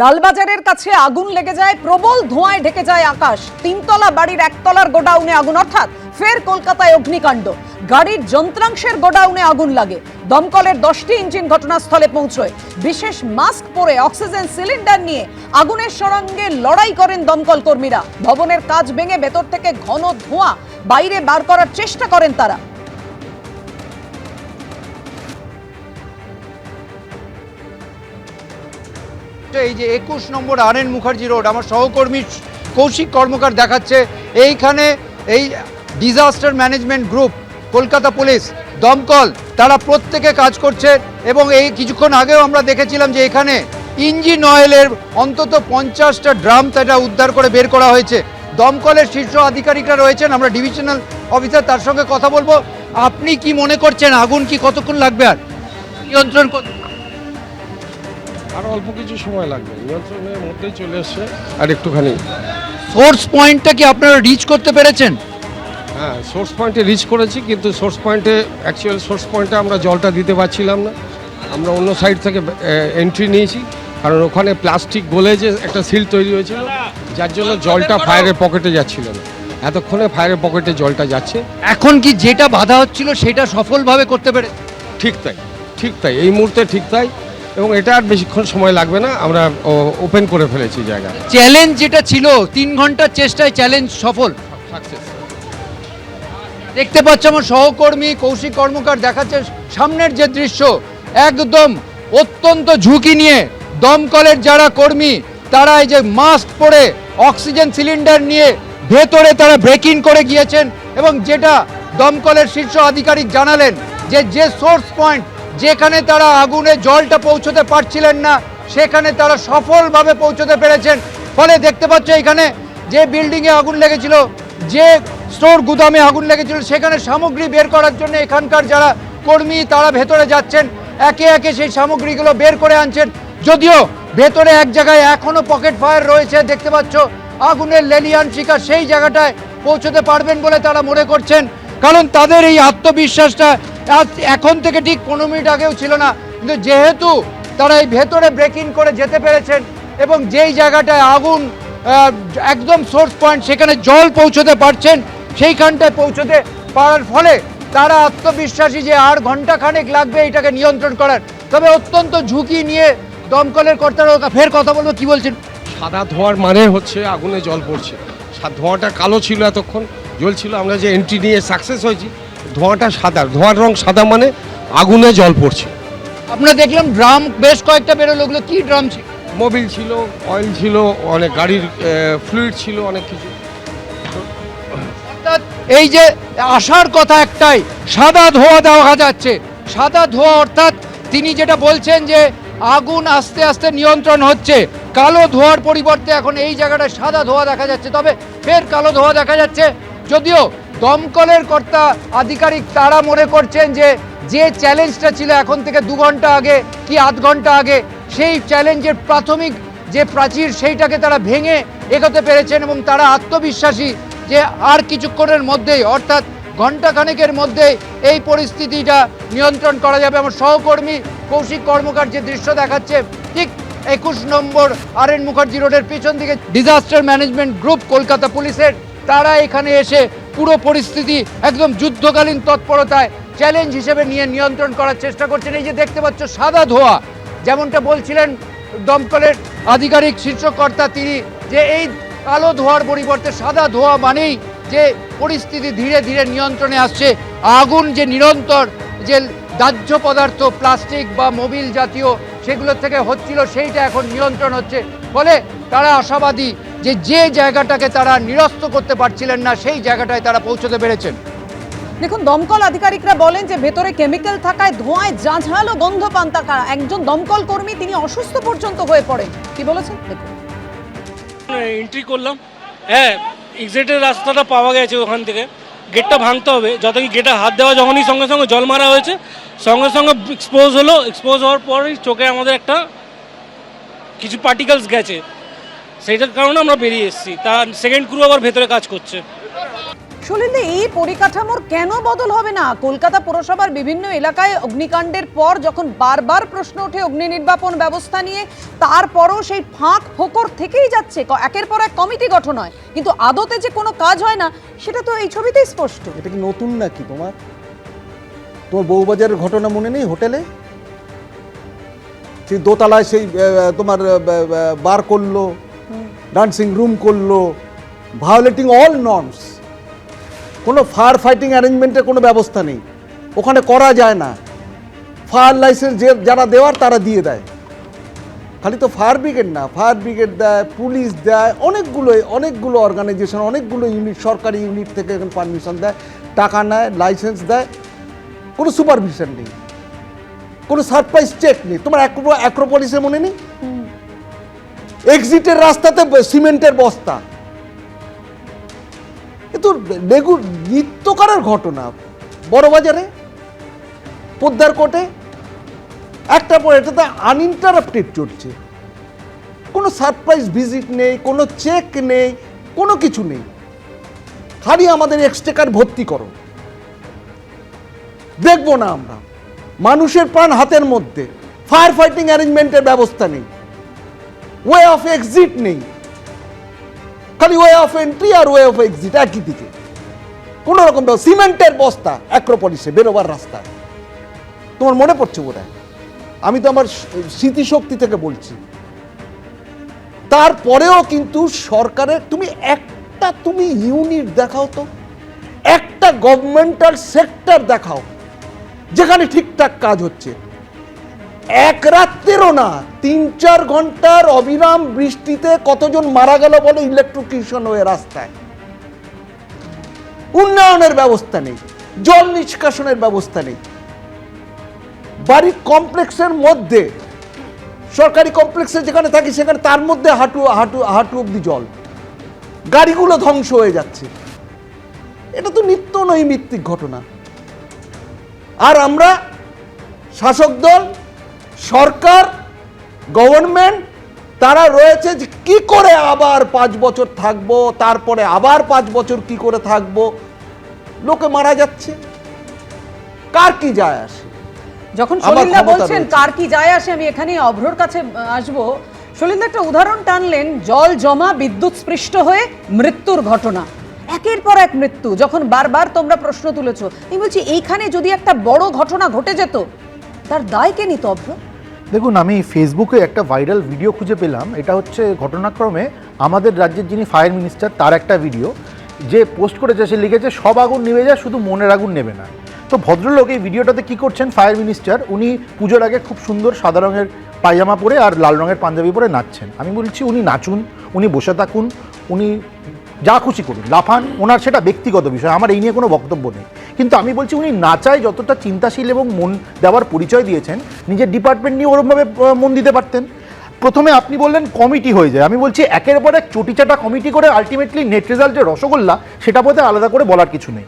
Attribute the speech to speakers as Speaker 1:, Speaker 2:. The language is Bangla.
Speaker 1: লালবাজারের কাছে আগুন লেগে যায়, প্রবল ধোঁয়ায় ঢেকে যায় আকাশ। তিনতলা বাড়ির একতলার গোডাউনে আগুন, অর্থাৎ ফের কলকাতায় অগ্নিকাণ্ড। গাড়ির যন্ত্রাংশের গোডাউনে আগুন লাগে। দমকলের দশটি ইঞ্জিন ঘটনাস্থলে পৌঁছয়। বিশেষ মাস্ক পরে অক্সিজেন সিলিন্ডার নিয়ে আগুনের সঙ্গে লড়াই করেন দমকল কর্মীরা। ভবনের কাজ ভেঙে ভেতর থেকে ঘন ধোঁয়া বাইরে বার করার চেষ্টা করেন তারা।
Speaker 2: এই যে একুশ নম্বর আর এন মুখার্জি রোড, আমার সহকর্মী কৌশিক কর্মকার দেখাচ্ছে। এইখানে এই disaster management group Kolkata police, দমকল, তারা প্রত্যেকে কাজ করছে এবং এই কিছুক্ষণ আগেও আমরা দেখেছিলাম যে এখানে ইঞ্জিন অয়েলের অন্তত পঞ্চাশটা ড্রাম তাটা উদ্ধার করে বের করা হয়েছে। দমকলের শীর্ষ আধিকারিকরা রয়েছেন, আমরা ডিভিশনাল অফিসার তার সঙ্গে কথা বলব। আপনি কি মনে করছেন, আগুন কি কতক্ষণ লাগবে আর? নিয়ন্ত্রণ
Speaker 3: আর অল্প কিছু সময় লাগবে। নিয়ন্ত্রণের মধ্যেই চলে এসছে আর একটুখানি।
Speaker 2: সোর্স পয়েন্টটা কি আপনারা রিচ করতে পেরেছেন?
Speaker 3: হ্যাঁ সোর্স পয়েন্টে রিচ করেছি কিন্তু সোর্স পয়েন্টে অ্যাকচুয়াল সোর্স পয়েন্টে আমরা জলটা দিতে পারছিলাম না। আমরা অন্য সাইড থেকে এন্ট্রি নিয়েছি কারণ ওখানে প্লাস্টিক গলে যে একটা সিল তৈরি হয়েছিল যার জন্য জলটা ফায়ারের পকেটে যাচ্ছিল না। এতক্ষণে ফায়ারের পকেটে জলটা যাচ্ছে।
Speaker 2: এখন কি যেটা বাধা হচ্ছিল সেটা সফলভাবে করতে পেরে
Speaker 3: ঠিক তাই ঠিক তাই এই মুহূর্তে ঠিক তাই। এবং এটা আর বেশিক্ষণ সময় লাগবে না আমরা ওপেন করে ফেলেছি জায়গা।
Speaker 2: চ্যালেঞ্জ যেটা ছিল তিন ঘণ্টার চেষ্টায় চ্যালেঞ্জ সফল। দেখতে পাচ্ছ আমার সহকর্মী কৌশিক কর্মকার দেখাচ্ছে সামনের যে দৃশ্য একদম অত্যন্ত ঝুঁকি নিয়ে দমকলের যারা কর্মী তারা এই যে মাস্ক পরে অক্সিজেন সিলিন্ডার নিয়ে ভেতরে তারা ব্রেকিং করে গিয়েছেন এবং যেটা দমকলের শীর্ষ আধিকারিক জানালেন যে যে সোর্স পয়েন্ট যেখানে তারা আগুনে জলটা পৌঁছতে পারছিলেন না, সেখানে তারা সফলভাবে পৌঁছতে পেরেছেন। ফলে দেখতে পাচ্ছ এখানে যে বিল্ডিংয়ে আগুন লেগেছিল, যে স্টোর গুদামে আগুন লেগেছিল, সেখানে সামগ্রী বের করার জন্য এখানকার যারা কর্মী, তারা ভেতরে যাচ্ছেন। একে একে সেই সামগ্রীগুলো বের করে আনছেন। যদিও ভেতরে এক জায়গায় এখনও পকেট ফায়ার রয়েছে, দেখতে পাচ্ছ আগুনের লেলিয়ান শিকার সেই জায়গাটায় পৌঁছতে পারবেন বলে তারা মনে করছেন। কারণ তাদের এই আত্মবিশ্বাসটা এখন থেকে ঠিক পনেরো মিনিট আগেও ছিল না। কিন্তু যেহেতু তারা এই ভেতরে ব্রেকিং করে যেতে পেরেছেন এবং যেই জায়গাটায় আগুন একদম সোর্স পয়েন্ট সেখানে জল পৌঁছতে পারছেন, সেইখানটায় পৌঁছতে পারার ফলে তারা আত্মবিশ্বাসী যে আর ঘণ্টা খানেক লাগবে এটাকে নিয়ন্ত্রণ করার। তবে অত্যন্ত ঝুঁকি নিয়ে দমকলের কর্তারা ফের কথা বলব, কি বলছেন?
Speaker 3: সাদা ধোঁয়ার মানে হচ্ছে আগুনে জল পড়ছে। ধোঁয়াটা কালো ছিল এতক্ষণ, জ্বলছিল, আমরা যে এন্ট্রি নিয়ে সাকসেস হয়েছি ধোঁয়াটা সাদা ধোঁয়ার রং সাদা মানে আগুনে জল পড়ছে।
Speaker 2: আমরা দেখলাম ড্রাম বেশ কয়েকটা বেরোলো ওগুলো কি ড্রাম ছিল?
Speaker 3: মোবিল ছিল অয়েল ছিল অনেক গাড়ির ফ্লুইড ছিল অনেক কিছু।
Speaker 2: অর্থাৎ এই যে আসার কথা একটাই সাদা ধোঁয়া দেখা যাচ্ছে। সাদা ধোঁয়া অর্থাৎ তিনি যেটা বলছেন যে আগুন আস্তে আস্তে নিয়ন্ত্রণ হচ্ছে। কালো ধোঁয়ার পরিবর্তে এখন এই জায়গাটায় সাদা ধোঁয়া দেখা যাচ্ছে। তবে ফের কালো ধোঁয়া দেখা যাচ্ছে। যদিও দমকলের কর্তা আধিকারিক তারা মনে করছেন যে যে চ্যালেঞ্জটা ছিল এখন থেকে দু ঘণ্টা আগে কি আধ ঘণ্টা আগে, সেই চ্যালেঞ্জের প্রাথমিক যে প্রাচীর সেইটাকে তারা ভেঙে এগোতে পেরেছেন এবং তারা আত্মবিশ্বাসী যে আর কিছুক্ষণের মধ্যেই, অর্থাৎ ঘণ্টা খানেকের মধ্যে এই পরিস্থিতিটা নিয়ন্ত্রণ করা যাবে। আমার সহকর্মী কৌশিক কর্মকার যে দৃশ্য দেখাচ্ছে, ঠিক একুশ নম্বর আর এন মুখার্জি রোডের পিছন দিকে ডিজাস্টার ম্যানেজমেন্ট গ্রুপ কলকাতা পুলিশের তারা এখানে এসে পুরো পরিস্থিতি একদম যুদ্ধকালীন তৎপরতায় চ্যালেঞ্জ হিসেবে নিয়ে নিয়ন্ত্রণ করার চেষ্টা করছেন। এই যে দেখতে পাচ্ছ, সাদা ধোয়া, যেমনটা বলছিলেন দমকলের আধিকারিক শীর্ষকর্তা তিনি, যে এই কালো ধোয়ার পরিবর্তে সাদা ধোয়া মানেই যে পরিস্থিতি ধীরে ধীরে নিয়ন্ত্রণে আসছে। আগুন যে নিরন্তর যে দাহ্য পদার্থ, প্লাস্টিক বা মোবিল জাতীয় সেগুলোর থেকে হচ্ছিল, সেইটা এখন নিয়ন্ত্রণ হচ্ছে। ফলে তারা আশাবাদী যে যে জায়গাটাকে তারা নিরস্ত করতে পারছিলেন না সেই জায়গাটায় তারা পৌঁছতে পেরেছেন।
Speaker 1: দেখুন দমকল আধিকারিকরা বলেন যে ভেতরে কেমিক্যাল থাকায় ধোঁয়ায় ঝাঁঝালো গন্ধ পান তারা। একজন দমকল কর্মী তিনি অসুস্থ পর্যন্ত হয়ে পড়েন। কি বলেছেন? দেখুন।
Speaker 4: এন্ট্রি করলাম। হ্যাঁ এক্সিটের রাস্তাটা পাওয়া গেছে ওখান থেকে। গেটটা ভাঙতে হবে। যত কি গেটে হাত দেওয়া যখনই সঙ্গে সঙ্গে জল মারা হয়েছে সঙ্গে সঙ্গে এক্সপোজ হলো। এক্সপোজ হওয়ার পরই চোখে আমাদের একটা কিছু পার্টিকেলস গেছে। সেইটার কারণে আমরা বেরিয়ে এসেছি। তার সেকেন্ড ক্রু আবার ভেতরে কাজ করছে।
Speaker 1: সলিলে এই পরিকাঠামোর কেন বদল হবে না? কলকাতা পুরসভার বিভিন্ন এলাকায় অগ্নিকাণ্ডের পর যখন বারবার প্রশ্ন ওঠে অগ্নি নির্বাপন ব্যবস্থা নিয়ে তারপরও সেই ফাঁক ফোকর থেকেই যাচ্ছে। ক- একের পর এক কমিটি গঠন হয়। কিন্তু আদতে যে কোনো কাজ হয় না সেটা তো এই ছবিতেই স্পষ্ট।
Speaker 5: এটা কি নতুন নাকি তোমার? তোমার বউবাজারের ঘটনা মনে নেই হোটেলে? সেই দোতলায় সেই তোমার বার করল। ডান্সিং রুম করল ভায়োলেটিং অল নর্মস কোনো ফায়ার ফাইটিং অ্যারেঞ্জমেন্টের কোনো ব্যবস্থা নেই। ওখানে করা যায় না। ফায়ার লাইসেন্স যে যারা দেওয়ার তারা দিয়ে দেয়। খালি তো ফায়ার ব্রিগেড না ফায়ার ব্রিগেড দেয় পুলিশ দেয় অনেকগুলো অনেকগুলো অর্গানাইজেশন অনেকগুলো ইউনিট সরকারি ইউনিট থেকে এখানে পারমিশন দেয়, টাকা নেয় লাইসেন্স দেয়। কোনো সুপারভিশন নেই। কোনো সারপ্রাইজ চেক নেই। তোমার অ্যাক্রো অ্যাক্রোপলিসে মনে নেই? এক্সিটের রাস্তাতে সিমেন্টের বস্তা। এ তো রেগু নিত্যকারের ঘটনা। বড়বাজারে পোদ্দার কোটে একটা পর এটাতে আনইন্টারাপ্টেড চলছে। কোনো সারপ্রাইজ ভিজিট নেই, কোনো চেক নেই, কোনো কিছু নেই। খালি আমাদের এক্সটেকার ভর্তি করো। দেখব না আমরা। মানুষের প্রাণ হাতের মধ্যে। ফায়ার ফাইটিং অ্যারেঞ্জমেন্টের ব্যবস্থা নেই। ওয়ে অফ এক্সিট নেই খালি ওয়ে অফ এন্ট্রি আর ওয়ে অফ এক্সিট একই দিকে। কোনো রকম সিমেন্টের বস্তা অ্যাক্রোপলিসে বেরোবার রাস্তা। তোমার মনে পড়ছে বোধ আমি তো আমার স্মৃতিশক্তি থেকে বলছি। তারপরেও কিন্তু সরকারের, তুমি একটা তুমি ইউনিট দেখাও তো। একটা গভর্নমেন্টাল সেক্টর দেখাও। যেখানে ঠিকঠাক কাজ হচ্ছে। এক রাত্রেরও না, তিন চার ঘণ্টার অবিরাম বৃষ্টিতে কতজন মারা গেল বলে ইলেকট্রিকিউশন হয়ে রাস্তায়। উন্নয়নের ব্যবস্থা নেই, জল নিষ্কাশনের ব্যবস্থা নেই। বাড়ির কমপ্লেক্সের মধ্যে, সরকারি কমপ্লেক্সে যেখানে থাকি সেখানে তার মধ্যে হাঁটু হাঁটু হাঁটু অব্দি জল। গাড়িগুলো ধ্বংস হয়ে যাচ্ছে। এটা তো নিত্য নৈমিত্তিক ঘটনা। আর আমরা শাসক দল সরকার গভর্নমেন্ট তারা রয়েছে যে কি করে আবার পাঁচ বছর থাকব তারপরে আবার পাঁচ বছর কি করে থাকব? লোকে মারা যাচ্ছে। কার কি যায় আসে?
Speaker 1: যখন সলিলদা বলছেন কার কি যায় আসে? আমি এখানে অভ্রর কাছে আসব। সলিলদা একটা উদাহরণ টানলেন জল জমা বিদ্যুৎ স্পৃষ্ট হয়ে মৃত্যুর ঘটনা। একের পর এক মৃত্যু যখন বারবার তোমরা প্রশ্ন তুলেছ। আমি বলছি এইখানে যদি একটা বড় ঘটনা ঘটে যেত তার দায় কে নিত অভ্র?
Speaker 6: দেখুন, আমি ফেসবুকে একটা ভাইরাল ভিডিও খুঁজে পেলাম। এটা হচ্ছে ঘটনাক্রমে আমাদের রাজ্যের যিনি ফায়ার মিনিস্টার তার একটা ভিডিও যে পোস্ট করেছে, সে লিখেছে, সব আগুন নিভে যায়, শুধু মনের আগুন নেবে না। তো ভদ্রলোক এই ভিডিওটাতে কি করছেন? ফায়ার মিনিস্টার উনি পুজোর আগে খুব সুন্দর সাদা রঙের পায়জামা পরে আর লাল রঙের পাঞ্জাবি পরে নাচছেন। আমি বলছি, উনি নাচুন, উনি বসে থাকুন, উনি যা খুশি করুন। লাফান, ওনার সেটা ব্যক্তিগত বিষয়, আমার এই নিয়ে কোনো বক্তব্য নেই। কিন্তু আমি বলছি উনি নাচায় যতটা চিন্তাশীল এবং মন দেওয়ার পরিচয় দিয়েছেন, নিজের ডিপার্টমেন্ট নিয়ে ওরমভাবে মন দিতে পারতেন। প্রথমে আপনি বললেন কমিটি হয়ে যায়। আমি বলছি একের পর এক চটিচাটা কমিটি করে আলটিমেটলি নেট রেজাল্টের রসগোল্লা, সেটা বোধহয় আলাদা করে বলার কিছু নেই।